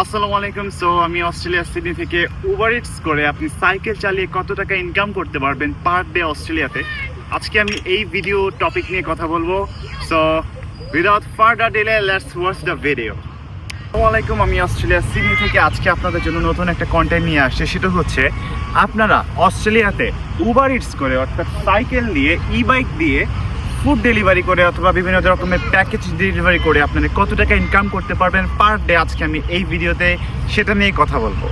আসসালামু আলাইকুম। সো আমি অস্ট্রেলিয়া সিডনি থেকে উবার ইটস করে আপনি সাইকেল চালিয়ে কত টাকা ইনকাম করতে পারবেন পার ডে অস্ট্রেলিয়াতে? আজকে আমি এই ভিডিও টপিক নিয়ে কথা বলব। So without further delay let's watch the video আসসালামু আমি অস্ট্রেলিয়া, সিডনি থেকে আজকে আপনাদের জন্য নতুন একটা কন্টেন্ট নিয়ে আসছে। সেটা হচ্ছে, আপনারা অস্ট্রেলিয়াতে উবার ইটস করে, অর্থাৎ সাইকেল দিয়ে ই বাইক দিয়ে ফুড ডেলিভারি করে অথবা বিভিন্ন রকমের প্যাকেজ ডেলিভারি করে আপনারা কত টাকা ইনকাম করতে পারবেন পার ডে আজকে আমি এই ভিডিওতে সেটা নিয়ে কথা বলব।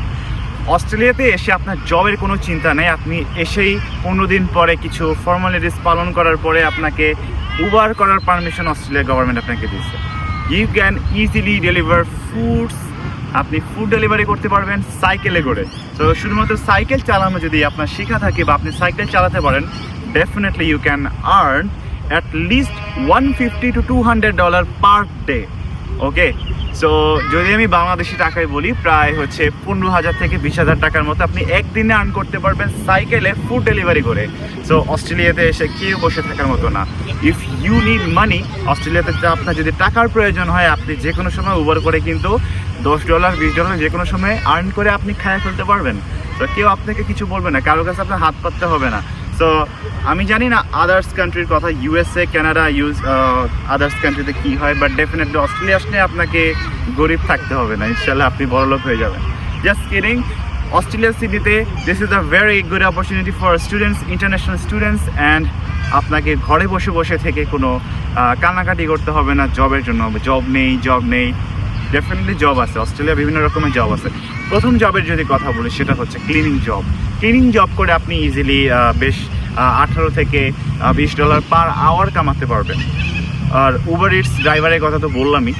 অস্ট্রেলিয়াতে এসে আপনার জবের কোনো চিন্তা নেই, আপনি এসেই পনেরো দিন পরে কিছু ফর্মালিটিস পালন করার পরে আপনাকে উবার করার পারমিশন অস্ট্রেলিয়া গভর্নমেন্ট আপনাকে দিচ্ছে you can easily deliver foods আপনি ফুড ডেলিভারি করতে পারবেন সাইকেলে করে। তো শুধুমাত্র সাইকেল চালানো যদি আপনার শেখা থাকে বা আপনি সাইকেল চালাতে পারেন definitely you can earn at least one fifty to two hundred dollar per day okay so যদি আমি বাংলাদেশি টাকায় বলি, প্রায় হচ্ছে পনেরো হাজার থেকে বিশ হাজার টাকার মতো আপনি একদিনে আর্ন করতে পারবেন সাইকেলে ফুড ডেলিভারি করে। সো অস্ট্রেলিয়াতে এসে কেউ বসে থাকার মতো না। ইফ ইউ নিড মানি অস্ট্রেলিয়াতে আপনার যদি টাকার প্রয়োজন হয়, আপনি যে কোনো সময় উবার করে কিন্তু দশ ডলার বিশ ডলার যে কোনো সময় আর্ন করে আপনি খায় ফেলতে পারবেন। তো কেউ আপনাকে কিছু বলবে না। কারোর কাছে আপনার হাত পাততে হবে না। সো আমি জানি না আদার্স কান্ট্রির কথা ইউএসএ কানাডা ইউজ আদার্স কান্ট্রিতে কী হয় বাট ডেফিনেটলি অস্ট্রেলিয়া আসলে আপনাকে গরিব থাকতে হবে না ইনশাল্লাহ আপনি বড়লোক হয়ে যাবেন। জাস্ট কিডিং অস্ট্রেলিয়া সিটিতে this is a very good opportunity for students international students and আপনাকে ঘরে বসে বসে থেকে কোনো কান্নাকাটি করতে হবে না জবের জন্য জব নেই জব নেই ডেফিনেটলি জব আছে। অস্ট্রেলিয়া বিভিন্ন রকমের জব আছে। প্রথম জবের যদি কথা বলি, সেটা হচ্ছে ক্লিনিং জব ক্লিনিং জব করে আপনি ইজিলি বেশ আঠারো থেকে বিশ ডলার পার আওয়ার কামাতে পারবেন। আর উবার ইটস ড্রাইভারের কথা তো বললামই।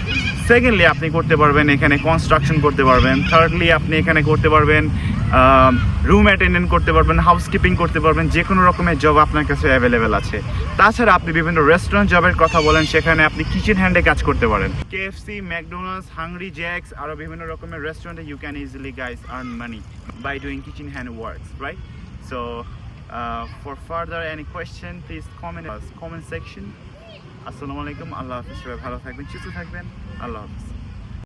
সেকেন্ডলি আপনি করতে পারবেন এখানে কনস্ট্রাকশন করতে পারবেন। থার্ডলি আপনি এখানে করতে পারবেন রুম অ্যাটেন্ডেন্ট করতে পারবেন হাউসকিপিং করতে পারবেন, যে কোনো রকমের জব আপনার কাছে অ্যাভেলেবেল আছে। তাছাড়া আপনি বিভিন্ন রেস্টুরেন্ট জবের কথা বলেন, সেখানে আপনি কিচেন হ্যান্ডে কাজ করতে পারেন। কেএফসি ম্যাকডোনাল্ডস হাংরি জ্যাক্স আরও বিভিন্ন রকমের রেস্টুরেন্টে you can easily guys earn money by doing kitchen hand works right so for further any question please comment comment section আসসালামু আলাইকুম আল্লাহ হাফিজ সবাই ভালো থাকবেন, সুস্থ থাকবেন। আল্লাহ হাফিজ।